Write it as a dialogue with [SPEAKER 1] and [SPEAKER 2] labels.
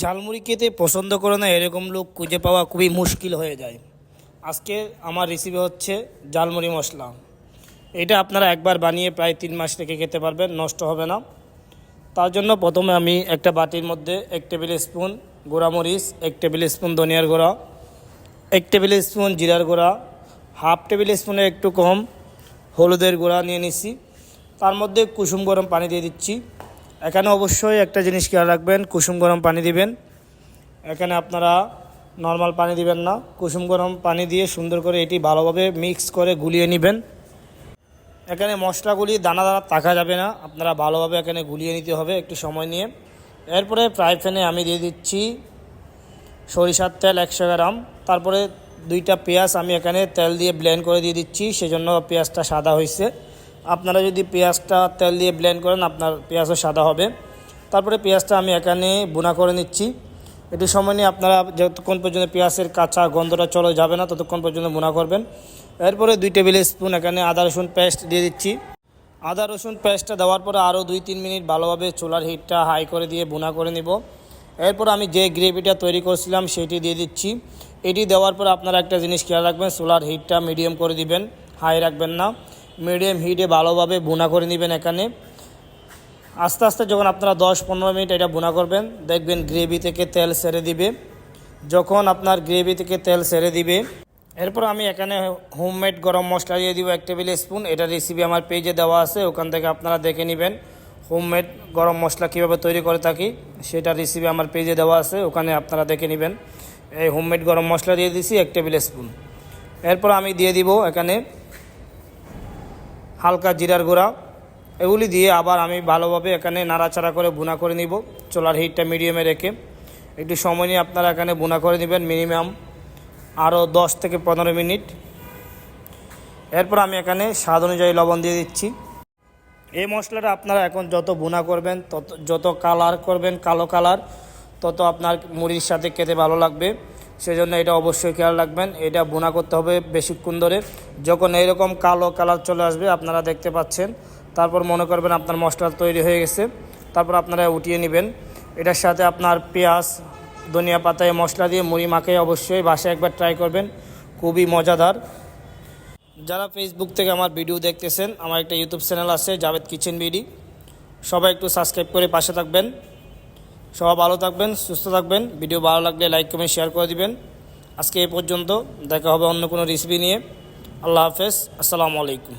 [SPEAKER 1] ঝালমুড়ি খেতে পছন্দ করে না, এরকম লোক খুঁজে পাওয়া খুবই মুশকিল হয়ে যায়। আজকে আমার রেসিপি হচ্ছে ঝালমুড়ি মশলা। এটা আপনারা একবার বানিয়ে প্রায় তিন মাস রেখে খেতে পারবেন, নষ্ট হবে না। তার জন্য প্রথমে আমি একটা বাটির মধ্যে এক টেবিল স্পুন গোড়ামরিচ, এক টেবিল স্পুন ধনিয়ার গুঁড়া, এক টেবিল স্পুন জিরার গুঁড়া, হাফ টেবিল স্পুনের একটু কম হলুদের গুঁড়া নিয়ে নিচ্ছি। তার মধ্যে কুসুম গরম পানি দিয়ে দিচ্ছি। এখানে অবশ্যই একটা জিনিস খেয়াল রাখবেন, কুসুম গরম পানি দিবেন। এখানে আপনারা নর্মাল পানি দিবেন না, কুসুম গরম পানি দিয়ে সুন্দর করে এটি ভালোভাবে মিক্স করে গুলিয়ে নেবেন। এখানে মশলাগুলি দানা দানা থাকা যাবে না, আপনারা ভালোভাবে এখানে গুলিয়ে নিতে হবে একটু সময় নিয়ে। এরপরে ফ্রাই প্যানে আমি দিয়ে দিচ্ছি সরিষার তেল একশো গ্রাম, তারপরে দুইটা পেঁয়াজ আমি এখানে তেল দিয়ে ব্লেন্ড করে দিয়ে দিচ্ছি, সেজন্য পেঁয়াজটা সাদা হয়েছে আপনারা যদি পেঁয়াজটা তেল দিয়ে ব্লেন্ড করেন, আপনার পেঁয়াজও সাদা হবে। তারপরে পেঁয়াজটা আমি এখানে বুনা করে নিচ্ছি। একটু সময় নিয়ে আপনারা যতক্ষণ পর্যন্ত পেঁয়াজের কাঁচা গন্ধটা চলে যাবে না, ততক্ষণ পর্যন্ত বোনা করবেন। এরপরে দুই টেবিল স্পুন এখানে আদা, রসুন পেস্ট দিয়ে দিচ্ছি। আদা, রসুন পেস্টটা দেওয়ার পরে আরও দুই তিন মিনিট ভালোভাবে চুলার হিটটা হাই করে দিয়ে বুনা করে নিব। এরপর আমি যে গ্রেভিটা তৈরি করছিলাম, সেটি দিয়ে দিচ্ছি। এটি দেওয়ার পর আপনারা একটা জিনিস খেয়াল রাখবেন, চুলার হিটটা মিডিয়াম করে দিবেন, হাই রাখবেন না। মিডিয়াম হিটে ভালোভাবে বুনা করে নেবেন এখানে। আস্তে আস্তে যখন আপনারা দশ পনেরো মিনিট এটা বুনা করবেন, দেখবেন গ্রেভি থেকে তেল সেরে দিবে। যখন আপনার গ্রেভি থেকে তেল সেরে দিবে, এরপর আমি এখানে হোমমেড গরম মশলা দিয়ে দিব এক টেবিল স্পুন। এটা রেসিপি আমার পেজে দেওয়া আছে, ওখান থেকে আপনারা দেখে নেবেন হোমমেড গরম মশলা কীভাবে তৈরি করে থাকি। সেটা রেসিপি আমার পেজে দেওয়া আছে, ওখানে আপনারা দেখে নেবেন। এই হোমমেড গরম মশলা দিয়ে দিছি এক টেবিল স্পুন। এরপর আমি দিয়ে দিব এখানে হালকা জিরার গুঁড়া। এগুলি দিয়ে আবার আমি ভালোভাবে এখানে নাড়াচাড়া করে বুনা করে নিব। চোলার হিটটা মিডিয়ামে রেখে। একটু সময় নিয়ে আপনারা এখানে বুনা করে নেবেন মিনিমাম আরও দশ থেকে পনেরো মিনিট। এরপর আমি এখানে স্বাদ অনুযায়ী লবণ দিয়ে দিচ্ছি। এই মশলাটা আপনারা এখন যত বুনা করবেন, তত যত কালার করবেন, কালো কালার তত আপনার মুড়ির সাথে খেতে ভালো লাগবে। সেজন্য এটা অবশ্যই খেয়াল রাখবেন। এটা বোনা করতে হবে বেশিক্ষণ ধরে। যখন এইরকম কালো কালার চলে আসবে, আপনারা দেখতে পাচ্ছেন। তারপর মনে করবেন আপনার মশলা তৈরি হয়ে গেছে। তারপর আপনারা উঠিয়ে নেবেন। এটার সাথে আপনার পেঁয়াজ, ধনিয়া পাতায় মশলা দিয়ে মুড়ি মাখে অবশ্যই বাসায় একবার ট্রাই করবেন। খুবই মজাদার। যারা ফেসবুক থেকে আমার ভিডিও দেখতেছেন, আমার একটা ইউটিউব চ্যানেল আছে, জাভেদ কিচেন বিডি। সবাই একটু সাবস্ক্রাইব করে পাশে থাকবেন। সবাই ভালো থাকবেন, সুস্থ থাকবেন। ভিডিও ভালো লাগলে লাইক কমেন্ট শেয়ার করে দিবেন। আজকে এ পর্যন্ত দেখা হবে অন্য কোনো রেসিপি নিয়ে। আল্লাহ হাফেজ, আসসালামু আলাইকুম।